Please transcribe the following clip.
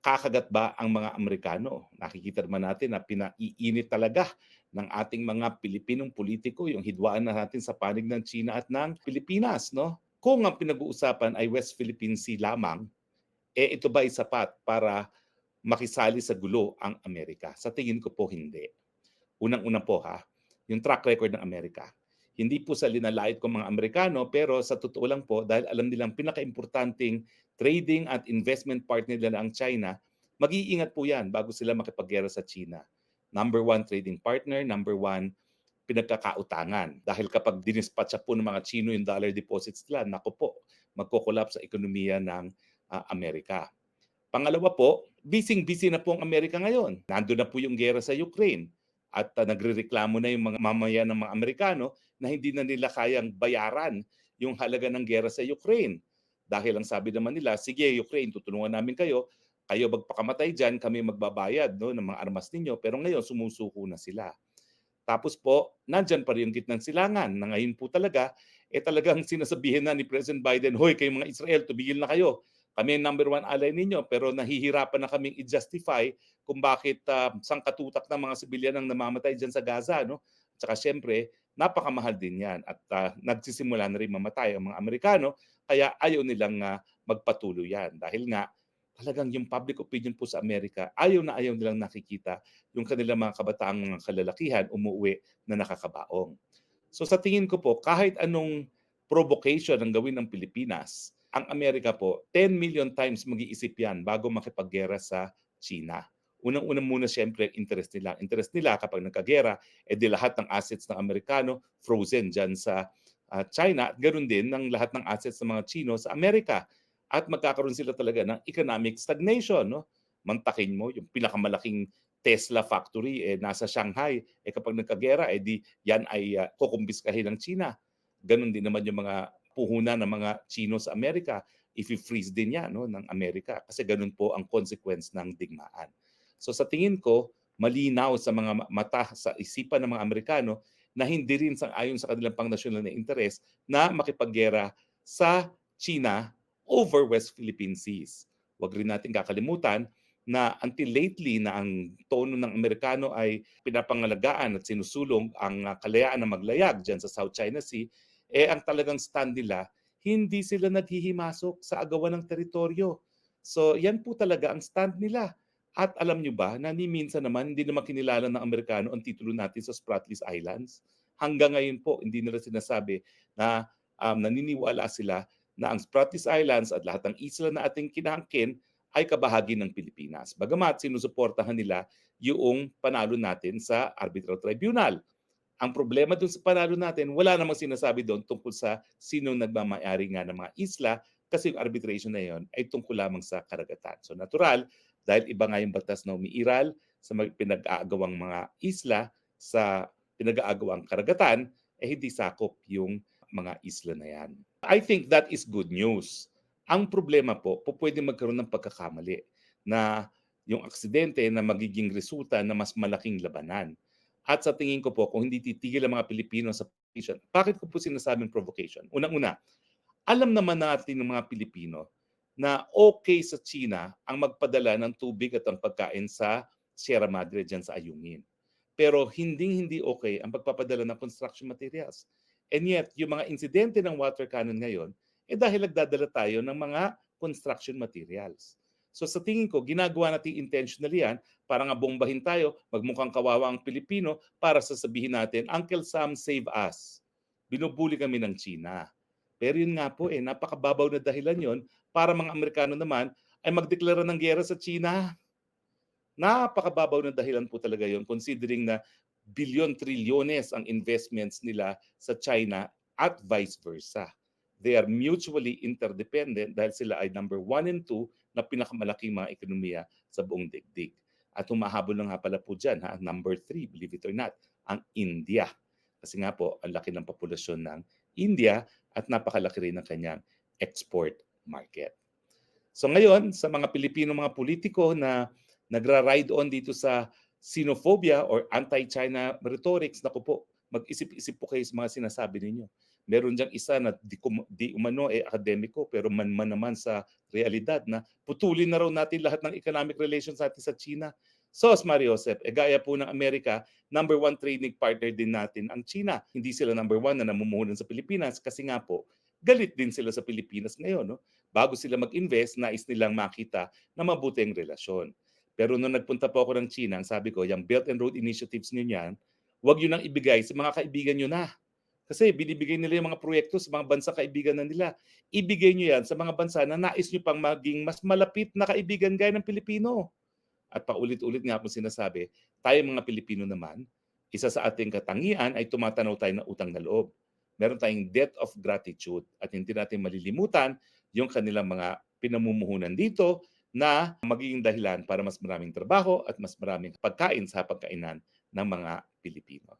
kakagat ba ang mga Amerikano? Nakikita naman natin na pinaiinit talaga ng ating mga Pilipinong politiko yung hidwaan na natin sa panig ng China at ng Pilipinas. No? Kung ang pinag-uusapan ay West Philippine Sea lamang, eh ito ba ay sapat para makisali sa gulo ang Amerika? Sa tingin ko po hindi. Unang-una po ha, yung track record ng Amerika. Hindi po sa linalait ko mga Amerikano, pero sa totoo lang po, dahil alam nilang pinaka-importanting trading at investment partner nila ang China, mag-iingat po yan bago sila makipaggera sa China. Number one trading partner, number one pinagkakautangan. Dahil kapag dinispatcha po ng mga Chino yung dollar deposits nila, naku po, magko-collapse sa ekonomiya ng uh, Amerika. Pangalawa po, busy-busy na po ang Amerika ngayon. Nando na po yung gera sa Ukraine at uh, nagrereklamo na yung mga mamaya ng mga Amerikano na hindi na nila kayang bayaran yung halaga ng gera sa Ukraine. Dahil ang sabi naman nila, sige Ukraine, tutulungan namin kayo, kayo magpakamatay dyan, kami magbabayad no, ng mga armas ninyo. Pero ngayon, sumusuko na sila. Tapos po, nandyan pa rin yung gitnang silangan na ngayon po talaga, eh talagang sinasabihin na ni President Biden, Hoy, kayo mga Israel, tumigil na kayo. Kami ang number one ally ninyo, pero nahihirapan na kaming i-justify kung bakit uh, sangkatutak ng mga sibilyan ang namamatay dyan sa Gaza. No? Tsaka syempre, napakamahal din yan at uh, nagsisimula na rin mamatay ang mga Amerikano kaya ayaw nilang uh, magpatuloy yan dahil nga talagang yung public opinion po sa Amerika ayaw na ayaw nilang nakikita yung kanilang mga kabataang mga kalalakihan umuwi na nakakabaong. So sa tingin ko po kahit anong provocation ang gawin ng Pilipinas, ang Amerika po 10 million times mag-iisip yan bago makipaggera sa China. Unang-una muna siyempre interest nila. Interest nila kapag nagkagera, eh di lahat ng assets ng Amerikano frozen dyan sa uh, China at ganoon din ng lahat ng assets ng mga Chino sa Amerika. At magkakaroon sila talaga ng economic stagnation. No? Mantakin mo yung pinakamalaking Tesla factory eh nasa Shanghai eh kapag nagkagera eh di yan ay uh, kukumbiskahin ng China. Ganon din naman yung mga puhunan ng mga Chino sa Amerika. If freeze din yan no, ng Amerika kasi ganun po ang consequence ng digmaan. So sa tingin ko, malinaw sa mga mata sa isipan ng mga Amerikano na hindi rin sang ayon sa kanilang pangnasyonal na interes na makipaggera sa China over West Philippine Seas. Huwag rin natin kakalimutan na until lately na ang tono ng Amerikano ay pinapangalagaan at sinusulong ang kalayaan na maglayag dyan sa South China Sea, eh ang talagang stand nila, hindi sila naghihimasok sa agawan ng teritoryo. So yan po talaga ang stand nila. At alam nyo ba na ni minsan naman hindi naman kinilala ng Amerikano ang titulo natin sa Spratlys Islands? Hanggang ngayon po, hindi nila sinasabi na um, naniniwala sila na ang Spratlys Islands at lahat ng isla na ating kinangkin ay kabahagi ng Pilipinas. Bagamat sinusuportahan nila yung panalo natin sa Arbitral Tribunal. Ang problema dun sa panalo natin, wala namang sinasabi doon tungkol sa sino nagmamayari nga ng mga isla kasi yung arbitration na yon ay tungkol lamang sa karagatan. So natural, dahil iba nga yung batas na umiiral sa pinag-aagawang mga isla sa pinag-aagawang karagatan, eh hindi sakop yung mga isla na yan. I think that is good news. Ang problema po, po pwede magkaroon ng pagkakamali na yung aksidente na magiging resulta na mas malaking labanan. At sa tingin ko po, kung hindi titigil ang mga Pilipino sa provocation, bakit ko po sinasabing provocation? Unang-una, alam naman natin ng mga Pilipino na okay sa China ang magpadala ng tubig at ang pagkain sa Sierra Madre dyan sa Ayungin. Pero hindi-hindi okay ang pagpapadala ng construction materials. And yet, yung mga insidente ng water cannon ngayon, eh dahil nagdadala tayo ng mga construction materials. So sa tingin ko, ginagawa natin intentionally yan para nga bombahin tayo, magmukhang kawawa ang Pilipino para sasabihin natin, Uncle Sam, save us. Binubuli kami ng China. Pero yun nga po eh, napakababaw na dahilan yon para mga Amerikano naman ay magdeklara ng gera sa China. Napakababaw na dahilan po talaga yon considering na bilyon trilyones ang investments nila sa China at vice versa. They are mutually interdependent dahil sila ay number one and two na pinakamalaking mga ekonomiya sa buong digdig. At humahabol na nga pala po dyan, ha? number three, believe it or not, ang India. Kasi nga po, ang laki ng populasyon ng India at napakalaki rin ng kanyang export market. So ngayon, sa mga Pilipino mga politiko na nagra-ride on dito sa xenophobia or anti-China rhetorics, naku po, mag-isip-isip po kayo sa mga sinasabi ninyo. meron diyang isa na di, di umano eh akademiko pero man-man naman sa realidad na putulin na raw natin lahat ng economic relations natin sa China. Sos Mario Josep, eh gaya po ng Amerika, number one trading partner din natin ang China. Hindi sila number one na namumuhunan sa Pilipinas kasi nga po, galit din sila sa Pilipinas ngayon. No? Bago sila mag-invest, nais nilang makita na mabuti ang relasyon. Pero nung nagpunta po ako ng China, ang sabi ko, yung Belt and Road Initiatives nyo yan, huwag yun nang ibigay sa mga kaibigan nyo na. Kasi binibigay nila yung mga proyekto sa mga bansa kaibigan na nila. Ibigay nyo yan sa mga bansa na nais nyo pang maging mas malapit na kaibigan gaya ng Pilipino. At paulit-ulit nga po sinasabi, tayo mga Pilipino naman, isa sa ating katangian ay tumatanaw tayo ng utang na loob. Meron tayong debt of gratitude at hindi natin malilimutan yung kanilang mga pinamumuhunan dito na magiging dahilan para mas maraming trabaho at mas maraming pagkain sa pagkainan ng mga Pilipino.